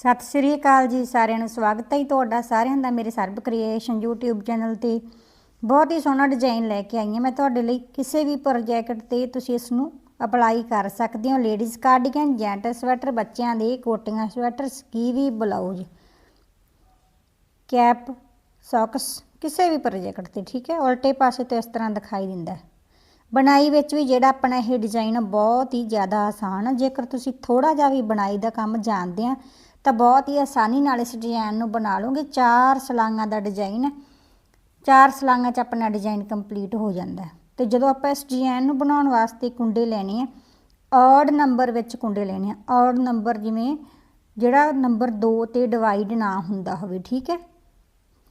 ਸਤਿ ਸ਼੍ਰੀ ਅਕਾਲ ਜੀ, ਸਾਰਿਆਂ ਨੂੰ ਸਵਾਗਤ ਹੈ ਜੀ ਤੁਹਾਡਾ, ਸਾਰਿਆਂ ਦਾ ਮੇਰੇ ਸਰਬ ਕ੍ਰੀਏਸ਼ਨ YouTube ਚੈਨਲ ਤੇ। ਬਹੁਤ ਹੀ ਸੋਹਣਾ ਡਿਜ਼ਾਈਨ ਲੈ ਕੇ ਆਈ ਹਾਂ ਮੈਂ ਤੁਹਾਡੇ ਲਈ। ਕਿਸੇ ਵੀ ਪ੍ਰੋਜੈਕਟ ਤੇ ਤੁਸੀਂ ਇਸ ਨੂੰ ਅਪਲਾਈ ਕਰ ਸਕਦੇ ਹੋ। ਲੇਡੀਜ਼ ਕਾਰਡੀਗਨ ਜੈਂਟ ਸਵੈਟਰ ਬੱਚਿਆਂ ਦੇ ਕੋਟੀਆਂ sweater skivvy blouse cap socks ਕਿਸੇ ਵੀ ਪ੍ਰੋਜੈਕਟ ਤੇ, ਠੀਕ ਹੈ? ਉਲਟੇ ਪਾਸੇ ਤੋਂ ਇਸ ਤਰ੍ਹਾਂ ਦਿਖਾਈ ਦਿੰਦਾ ਹੈ। ਬਣਾਈ ਵਿੱਚ ਵੀ ਜਿਹੜਾ ਆਪਣਾ ਇਹ ਡਿਜ਼ਾਈਨ ਬਹੁਤ ਹੀ ਜ਼ਿਆਦਾ ਆਸਾਨ ਜੇਕਰ ਤੁਸੀਂ ਥੋੜਾ ਜਿਹਾ ਵੀ ਬਣਾਈ ਦਾ ਕੰਮ ਜਾਣਦੇ ਆ ਤਾਂ ਬਹੁਤ ਹੀ ਆਸਾਨੀ ਨਾਲ ਇਸ ਡਿਜ਼ਾਈਨ ਨੂੰ ਬਣਾ ਲਓਗੇ ਚਾਰ ਸਲਾਂਗਾਂ ਦਾ ਡਿਜ਼ਾਈਨ ਹੈ। ਚਾਰ ਸਲਾਂਗਾਂ 'ਚ ਆਪਣਾ ਡਿਜ਼ਾਈਨ ਕੰਪਲੀਟ ਹੋ ਜਾਂਦਾ ਹੈ। ਤੇ ਜਦੋਂ ਆਪਾਂ ਇਸ ਡਿਜ਼ਾਈਨ ਨੂੰ ਬਣਾਉਣ ਵਾਸਤੇ ਕੁੰਡੇ ਲੈਣੇ ਆ ਔਡ ਨੰਬਰ ਵਿੱਚ ਕੁੰਡੇ ਲੈਣੇ ਆ। ਔਡ ਨੰਬਰ ਜਿਵੇਂ ਜਿਹੜਾ ਨੰਬਰ 2 ਤੇ ਡਿਵਾਈਡ ਨਾ ਹੁੰਦਾ ਹੋਵੇ, ਠੀਕ ਹੈ?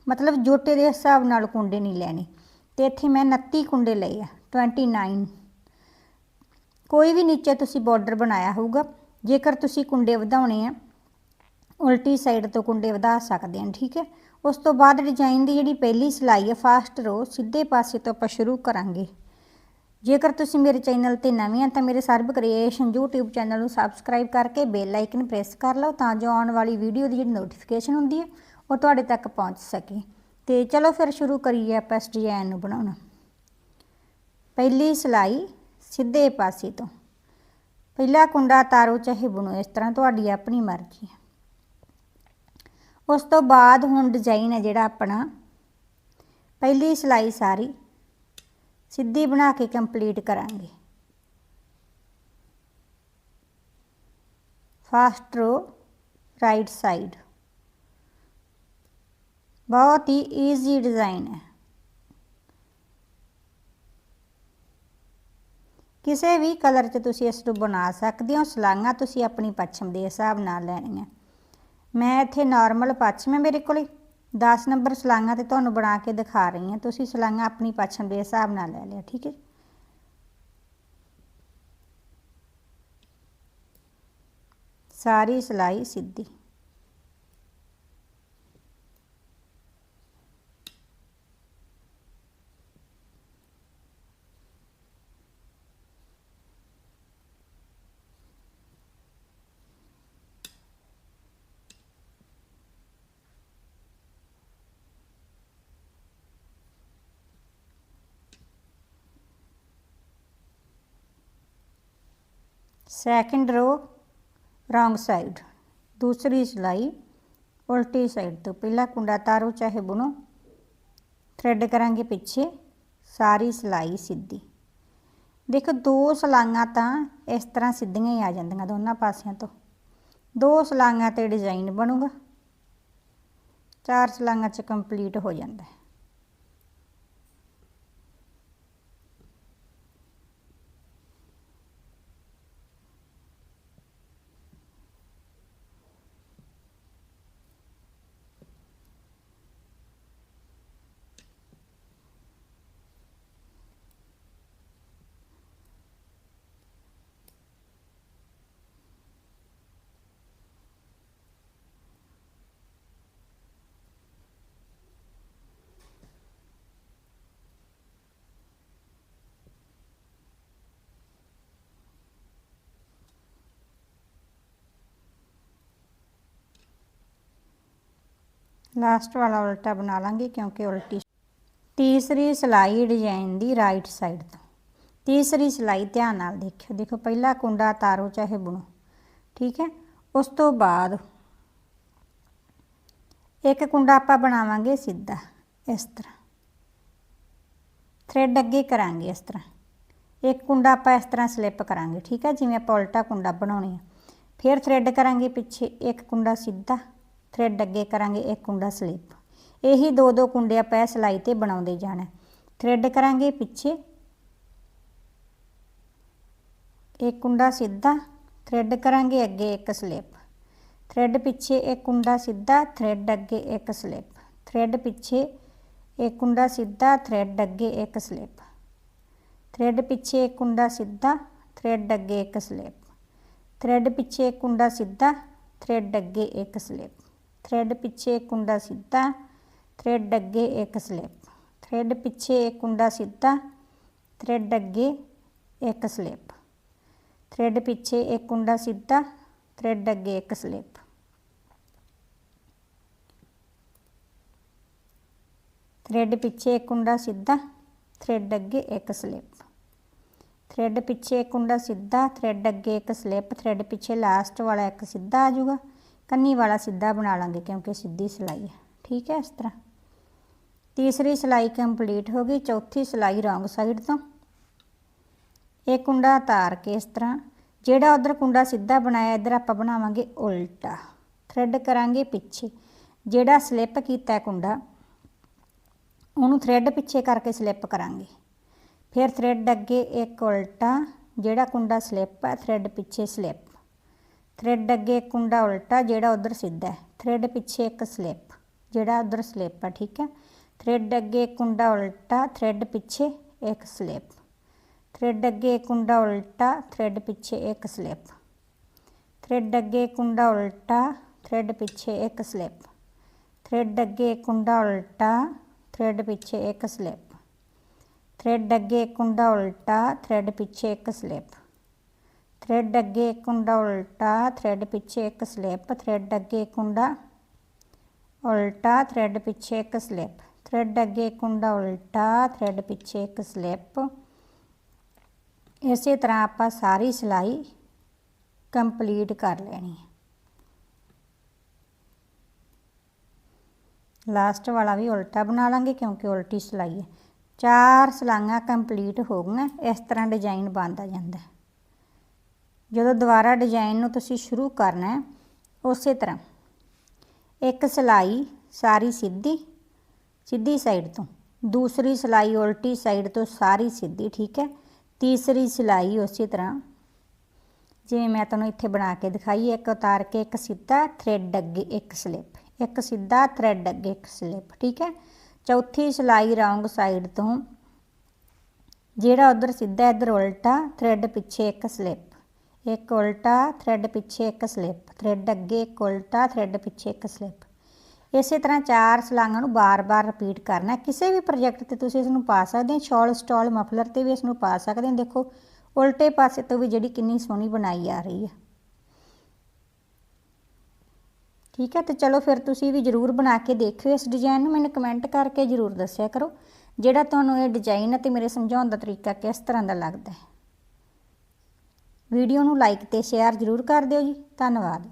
ਮਤਲਬ ਜੋਟੇ ਦੇ ਹਿਸਾਬ ਨਾਲ ਕੁੰਡੇ ਨਹੀਂ ਲੈਣੇ। ਤੇ ਇੱਥੇ ਮੈਂ 29 ਕੁੰਡੇ ਲਏ ਆ 29 ਕੋਈ ਵੀ ਨੀਚੇ ਤੁਸੀਂ ਬਾਰਡਰ ਬਣਾਇਆ ਹੋਊਗਾ। ਜੇਕਰ ਤੁਸੀਂ ਕੁੰਡੇ ਵਧਾਉਣੇ ਆ ਉਲਟੀ ਸਾਈਡ ਤੋਂ ਕੁੰਡੇ ਵਧਾ ਸਕਦੇ ਹਾਂ ਠੀਕ ਹੈ? ਉਸ ਤੋਂ ਬਾਅਦ ਡਿਜ਼ਾਈਨ ਦੀ ਜਿਹੜੀ ਪਹਿਲੀ ਸਿਲਾਈ ਹੈ ਫਾਸਟ ਰੋ ਸਿੱਧੇ ਪਾਸੇ ਤੋਂ ਆਪਾਂ ਸ਼ੁਰੂ ਕਰਾਂਗੇ। ਜੇਕਰ ਤੁਸੀਂ ਮੇਰੇ ਚੈਨਲ ਤੇ ਨਵੇਂ ਆ ਤਾਂ ਮੇਰੇ ਸਰਬ ਕ੍ਰੀਏਸ਼ਨ YouTube ਚੈਨਲ ਨੂੰ ਸਬਸਕ੍ਰਾਈਬ ਕਰਕੇ ਬੈਲ ਆਈਕਨ ਪ੍ਰੈਸ ਕਰ ਲਓ ਤਾਂ ਜੋ ਆਉਣ ਵਾਲੀ ਵੀਡੀਓ ਦੀ ਜਿਹੜੀ ਨੋਟੀਫਿਕੇਸ਼ਨ ਹੁੰਦੀ ਹੈ, ਉਹ ਤੁਹਾਡੇ ਤੱਕ ਪਹੁੰਚ ਸਕੇ। ਤੇ ਚਲੋ ਫਿਰ ਸ਼ੁਰੂ ਕਰੀਏ ਆਪਾਂ ਇਸ ਡਿਜ਼ਾਈਨ ਨੂੰ ਬਣਾਉਣਾ। ਪਹਿਲੀ ਸਿਲਾਈ ਸਿੱਧੇ ਪਾਸੇ ਤੋਂ। ਪਹਿਲਾ ਕੁੰਡਾ ਤਾਰੋ ਚਾਹੇ ਬੁਣੋ, ਇਸ ਤਰ੍ਹਾਂ ਤੁਹਾਡੀ ਆਪਣੀ ਮਰਜ਼ੀ ਹੈ। ਉਸ ਤੋਂ ਬਾਅਦ ਹੁਣ ਡਿਜ਼ਾਈਨ ਹੈ ਜਿਹੜਾ ਆਪਣਾ। ਪਹਿਲੀ ਸਿਲਾਈ ਸਾਰੀ ਸਿੱਧੀ ਬਣਾ ਕੇ ਕੰਪਲੀਟ ਕਰਾਂਗੇ। ਫਾਸਟ ਰੋ ਰਾਈਟ ਸਾਈਡ ਬਹੁਤ ਹੀ ਈਜ਼ੀ ਡਿਜ਼ਾਈਨ ਹੈ। ਕਿਸੇ ਵੀ ਕਲਰ 'ਚ ਤੁਸੀਂ ਇਸ ਨੂੰ ਬਣਾ ਸਕਦੇ ਹੋ ਸਲਾਂਗਾ ਤੁਸੀਂ ਆਪਣੀ ਪੱਛਮ ਦੇ ਹਿਸਾਬ ਨਾਲ ਲੈਣੀਆਂ। ਮੈਂ ਇੱਥੇ ਨਾਰਮਲ ਪੱਛਮ ਹੈ ਮੇਰੇ ਕੋਲੇ। 10 ਨੰਬਰ ਸਲਾਂਗਾ ਤੇ ਤੁਹਾਨੂੰ ਬਣਾ ਕੇ ਦਿਖਾ ਰਹੀ ਹਾਂ। ਤੁਸੀਂ ਸਲਾਂਗਾ ਆਪਣੀ ਪੱਛਮ ਦੇ ਹਿਸਾਬ ਨਾਲ ਲੈ ਲਿਆ ਠੀਕ ਹੈ ਸਾਰੀ ਸਲਾਈ ਸਿੱਧੀ। ਸੈਕਿੰਡ ਰੋ, ਰੋਂਗ ਸਾਈਡ। ਦੂਸਰੀ ਸਿਲਾਈ, ਉਲਟੀ ਸਾਈਡ ਤੋਂ। ਪਹਿਲਾ ਕੁੰਡਾ ਤਾਰੋ ਚਾਹੇ ਬੁਣੋ। ਥ੍ਰੈਡ ਕਰਾਂਗੇ ਪਿੱਛੇ। ਸਾਰੀ ਸਿਲਾਈ ਸਿੱਧੀ। ਦੇਖੋ, ਦੋ ਸਲਾਈਆਂ ਤਾਂ ਇਸ ਤਰ੍ਹਾਂ ਸਿੱਧੀਆਂ ਹੀ ਆ ਜਾਂਦੀਆਂ ਦੋਨਾਂ ਪਾਸਿਆਂ ਤੋਂ। ਦੋ ਸਲਾਈਆਂ ਤੇ ਡਿਜ਼ਾਈਨ ਬਣੂਗਾ। ਚਾਰ ਸਲਾਈਆਂ 'ਚ ਕੰਪਲੀਟ ਹੋ ਜਾਂਦਾ। ਹੈ ਲਾਸਟ ਵਾਲਾ ਉਲਟਾ ਬਣਾ ਲਾਂਗੇ ਕਿਉਂਕਿ ਉਲਟੀ ਤੀਸਰੀ ਸਿਲਾਈ ਡਿਜ਼ਾਈਨ ਦੀ ਰਾਈਟ ਸਾਈਡ ਤੋਂ। ਤੀਸਰੀ ਸਿਲਾਈ ਧਿਆਨ ਨਾਲ ਦੇਖਿਓ। ਦੇਖੋ, ਪਹਿਲਾ ਕੁੰਡਾ ਤਾਰੋ ਚਾਹੇ ਬੁਣੋ, ਠੀਕ ਹੈ? ਉਸ ਤੋਂ ਬਾਅਦ ਇੱਕ ਕੁੰਡਾ ਆਪਾਂ ਬਣਾਵਾਂਗੇ ਸਿੱਧਾ, ਇਸ ਤਰ੍ਹਾਂ। ਥ੍ਰੈਡ ਅੱਗੇ ਕਰਾਂਗੇ ਇਸ ਤਰ੍ਹਾਂ। ਇੱਕ ਕੁੰਡਾ ਆਪਾਂ ਇਸ ਤਰ੍ਹਾਂ ਸਲਿੱਪ ਕਰਾਂਗੇ, ਠੀਕ ਹੈ? ਜਿਵੇਂ ਆਪਾਂ ਉਲਟਾ ਕੁੰਡਾ ਬਣਾਉਣੀ ਹੈ ਫਿਰ ਥ੍ਰੈਡ ਕਰਾਂਗੇ ਪਿੱਛੇ, ਇੱਕ ਕੁੰਡਾ ਸਿੱਧਾ। ਥ੍ਰੈਡ ਅੱਗੇ ਕਰਾਂਗੇ ਇੱਕ ਕੁੰਡਾ ਸਲਿੱਪ। ਇਹੀ ਦੋ ਦੋ ਕੁੰਡੇ ਆਪਾਂ ਸਿਲਾਈ ਤੇ ਬਣਾਉਂਦੇ ਜਾਣਾ। ਥ੍ਰੈਡ ਕਰਾਂਗੇ ਪਿੱਛੇ। ਇੱਕ ਕੁੰਡਾ ਸਿੱਧਾ, ਥ੍ਰੈਡ ਕਰਾਂਗੇ ਅੱਗੇ ਇੱਕ ਸਲਿੱਪ। ਥ੍ਰੈਡ ਪਿੱਛੇ ਇੱਕ ਕੁੰਡਾ ਸਿੱਧਾ, ਥ੍ਰੈਡ ਅੱਗੇ ਇੱਕ ਸਲਿੱਪ। ਥ੍ਰੈਡ ਪਿੱਛੇ ਇੱਕ ਕੁੰਡਾ ਸਿੱਧਾ, ਥ੍ਰੈਡ ਅੱਗੇ ਇੱਕ ਸਲਿੱਪ। ਥ੍ਰੈਡ ਪਿੱਛੇ ਇੱਕ ਕੁੰਡਾ ਸਿੱਧਾ, ਥ੍ਰੈਡ ਅੱਗੇ ਇੱਕ ਸਲਿੱਪ। ਥ੍ਰੈਡ ਪਿੱਛੇ ਇੱਕ ਕੁੰਡਾ ਸਿੱਧਾ, ਥ੍ਰੈਡ ਅੱਗੇ ਇੱਕ ਸਲਿੱਪ। ਥ੍ਰੈਡ ਪਿੱਛੇ ਇੱਕ ਕੁੰਡਾ ਸਿੱਧਾ ਥ੍ਰੈਡ ਅੱਗੇ ਇੱਕ ਸਲਿਪ ਥ੍ਰੈਡ ਪਿੱਛੇ ਇੱਕ ਕੁੰਡਾ ਸਿੱਧਾ ਥ੍ਰੈਡ ਅੱਗੇ ਇੱਕ ਸਲਿਪ ਥ੍ਰੈਡ ਪਿੱਛੇ ਇੱਕ ਕੁੰਡਾ ਸਿੱਧਾ ਥ੍ਰੈਡ ਅੱਗੇ ਇੱਕ ਸਲਿਪ ਥ੍ਰੈਡ ਪਿੱਛੇ ਇੱਕ ਕੁੰਡਾ ਸਿੱਧਾ ਥ੍ਰੈਡ ਅੱਗੇ ਇੱਕ ਸਲਿਪ ਥ੍ਰੈਡ ਪਿੱਛੇ ਇੱਕ ਕੁੰਡਾ ਸਿੱਧਾ ਥ੍ਰੈਡ ਅੱਗੇ ਇੱਕ ਸਲਿਪ ਥ੍ਰੈਡ ਪਿੱਛੇ ਲਾਸਟ ਵਾਲਾ ਇੱਕ ਸਿੱਧਾ ਆ ਜਾਊਗਾ। ਕੰਨੀ ਵਾਲਾ ਸਿੱਧਾ ਬਣਾ ਲਾਂਗੇ ਕਿਉਂਕਿ ਸਿੱਧੀ ਸਿਲਾਈ ਹੈ। ਠੀਕ ਹੈ ਇਸ ਤਰ੍ਹਾਂ। ਤੀਸਰੀ ਸਿਲਾਈ ਕੰਪਲੀਟ ਹੋ ਗਈ, ਚੌਥੀ ਸਿਲਾਈ ਰੌਂਗ ਸਾਈਡ ਤੋਂ। ਇਹ ਕੁੰਡਾ ਉਤਾਰ ਕੇ ਇਸ ਤਰ੍ਹਾਂ, ਜਿਹੜਾ ਉਧਰ ਕੁੰਡਾ ਸਿੱਧਾ ਬਣਾਇਆ, ਇੱਧਰ ਆਪਾਂ ਬਣਾਵਾਂਗੇ ਉਲਟਾ। ਥ੍ਰੈਡ ਕਰਾਂਗੇ ਪਿੱਛੇ। ਜਿਹੜਾ ਸਲਿੱਪ ਕੀਤਾ ਹੈ ਕੁੰਡਾ, ਉਹਨੂੰ ਥ੍ਰੈਡ ਪਿੱਛੇ ਕਰਕੇ ਸਲਿੱਪ ਕਰਾਂਗੇ। ਫਿਰ ਥ੍ਰੈਡ ਅੱਗੇ ਇੱਕ ਉਲਟਾ, ਜਿਹੜਾ ਕੁੰਡਾ ਸਲਿੱਪ ਹੈ, ਥ੍ਰੈਡ ਪਿੱਛੇ ਸਲਿੱਪ। ਥ੍ਰੈਡ ਅੱਗੇ ਇੱਕ ਕੁੰਡਾ ਉਲਟਾ, ਜਿਹੜਾ ਉਧਰ ਸਿੱਧਾ ਹੈ। ਥ੍ਰੈਡ ਪਿੱਛੇ ਇੱਕ ਸਲਿੱਪ ਜਿਹੜਾ ਉਧਰ ਸਲਿੱਪ ਹੈ ਠੀਕ ਹੈ? ਥ੍ਰੈਡ ਅੱਗੇ ਇੱਕ ਕੁੰਡਾ ਉਲਟਾ ਥ੍ਰੈਡ ਪਿੱਛੇ ਇੱਕ ਸਲਿੱਪ ਥ੍ਰੈਡ ਅੱਗੇ ਇੱਕ ਕੁੰਡਾ ਉਲਟਾ ਥ੍ਰੈਡ ਪਿੱਛੇ ਇੱਕ ਸਲਿੱਪ ਥ੍ਰੈਡ ਅੱਗੇ ਇੱਕ ਕੁੰਡਾ ਉਲਟਾ ਥ੍ਰੈਡ ਪਿੱਛੇ ਇੱਕ ਸਲਿੱਪ ਥ੍ਰੈਡ ਅੱਗੇ ਇੱਕ ਕੁੰਡਾ ਉਲਟਾ ਥ੍ਰੈਡ ਪਿੱਛੇ ਇੱਕ ਸਲਿੱਪ ਥ੍ਰੈਡ ਅੱਗੇ ਇੱਕ ਕੁੰਡਾ ਉਲਟਾ ਥ੍ਰੈਡ ਪਿੱਛੇ ਇੱਕ ਸਲਿੱਪ ਥ੍ਰੈਡ ਅੱਗੇ ਇੱਕ ਕੁੰਡਾ ਉਲਟਾ ਥ੍ਰੈਡ ਪਿੱਛੇ ਇੱਕ ਸਲਿੱਪ ਥ੍ਰੈਡ ਅੱਗੇ ਕੁੰਡਾ ਉਲਟਾ ਥ੍ਰੈਡ ਪਿੱਛੇ ਇੱਕ ਸਲਿੱਪ ਥ੍ਰੈਡ ਅੱਗੇ ਇੱਕ ਕੁੰਡਾ ਉਲਟਾ ਥ੍ਰੈਡ ਪਿੱਛੇ ਇੱਕ ਸਲਿੱਪ ਇਸੇ ਤਰ੍ਹਾਂ ਆਪਾਂ ਸਾਰੀ ਸਿਲਾਈ ਕੰਪਲੀਟ ਕਰ ਲੈਣੀ ਹੈ। ਲਾਸਟ ਵਾਲਾ ਵੀ ਉਲਟਾ ਬਣਾ ਲਾਂਗੇ ਕਿਉਂਕਿ ਉਲਟੀ ਸਿਲਾਈ ਹੈ। ਚਾਰ ਸਲਾਈਆਂ ਕੰਪਲੀਟ ਹੋ ਗਈਆਂ, ਇਸ ਤਰ੍ਹਾਂ ਡਿਜ਼ਾਈਨ ਬਣਦਾ ਜਾਂਦਾ ਹੈ। ਜਦੋਂ ਦੁਬਾਰਾ ਡਿਜ਼ਾਈਨ ਨੂੰ ਤੁਸੀਂ ਸ਼ੁਰੂ ਕਰਨਾ ਹੈ, ਉਸੇ ਤਰ੍ਹਾਂ। ਇੱਕ ਸਿਲਾਈ ਸਾਰੀ ਸਿੱਧੀ ਸਿੱਧੀ ਸਾਈਡ ਤੋਂ। ਦੂਸਰੀ ਸਿਲਾਈ ਉਲਟੀ ਸਾਈਡ ਤੋਂ ਸਾਰੀ ਸਿੱਧੀ, ਠੀਕ ਹੈ? ਤੀਸਰੀ ਸਿਲਾਈ ਉਸੇ ਤਰ੍ਹਾਂ। ਜਿਵੇਂ ਮੈਂ ਤੁਹਾਨੂੰ ਇੱਥੇ ਬਣਾ ਕੇ ਦਿਖਾਈ, ਇੱਕ ਉਤਾਰ ਕੇ, ਇੱਕ ਸਿੱਧਾ ਥ੍ਰੈਡ ਅੱਗੇ ਇੱਕ ਸਲਿੱਪ ਇੱਕ ਸਿੱਧਾ ਥ੍ਰੈਡ ਅੱਗੇ ਇੱਕ ਸਲਿੱਪ ਠੀਕ ਹੈ? ਚੌਥੀ ਸਿਲਾਈ ਰੌਂਗ ਸਾਈਡ ਤੋਂ, ਜਿਹੜਾ ਉਧਰ ਸਿੱਧਾ ਇੱਧਰ ਉਲਟਾ ਥ੍ਰੈਡ ਪਿੱਛੇ ਇੱਕ ਸਲਿੱਪ ਇੱਕ ਉਲਟਾ ਥ੍ਰੈਡ ਪਿੱਛੇ ਇੱਕ ਸਲਿੱਪ ਥ੍ਰੈਡ ਅੱਗੇ ਇੱਕ ਉਲਟਾ ਥ੍ਰੈਡ ਪਿੱਛੇ ਇੱਕ ਸਲਿੱਪ ਇਸੇ ਤਰ੍ਹਾਂ ਚਾਰ ਸਲਾਈਆਂ ਨੂੰ ਬਾਰ-ਬਾਰ ਰਿਪੀਟ ਕਰਨਾ। ਕਿਸੇ ਵੀ ਪ੍ਰੋਜੈਕਟ ਤੇ ਤੁਸੀਂ ਇਸ ਨੂੰ ਪਾ ਸਕਦੇ ਹੋ। ਸ਼ਾਲ ਸਟਾਲ ਮਫਲਰ ਤੇ ਵੀ ਇਸ ਨੂੰ ਪਾ ਸਕਦੇ ਹੋ। ਦੇਖੋ, ਉਲਟੇ ਪਾਸੇ ਤੋਂ ਵੀ ਜਿਹੜੀ ਕਿੰਨੀ ਸੋਹਣੀ ਬਣਾਈ ਆ ਰਹੀ ਹੈ ਠੀਕ ਹੈ ਤੇ ਚਲੋ ਫਿਰ ਤੁਸੀਂ ਵੀ ਜਰੂਰ ਬਣਾ ਕੇ ਦੇਖਿਓ ਇਸ ਡਿਜ਼ਾਈਨ ਨੂੰ। ਮੈਨੂੰ ਕਮੈਂਟ ਕਰਕੇ ਜਰੂਰ ਦੱਸਿਆ ਕਰੋ। ਜਿਹੜਾ ਤੁਹਾਨੂੰ ਇਹ ਡਿਜ਼ਾਈਨ ਅਤੇ ਮੇਰੇ ਸਮਝਾਉਣ ਦਾ ਤਰੀਕਾ ਕਿਸ ਤਰ੍ਹਾਂ ਦਾ ਲੱਗਦਾ ਹੈ। ਵੀਡੀਓ ਨੂੰ ਲਾਈਕ ਤੇ ਸ਼ੇਅਰ ਜਰੂਰ ਕਰ ਦਿਓ ਜੀ। ਧੰਨਵਾਦ।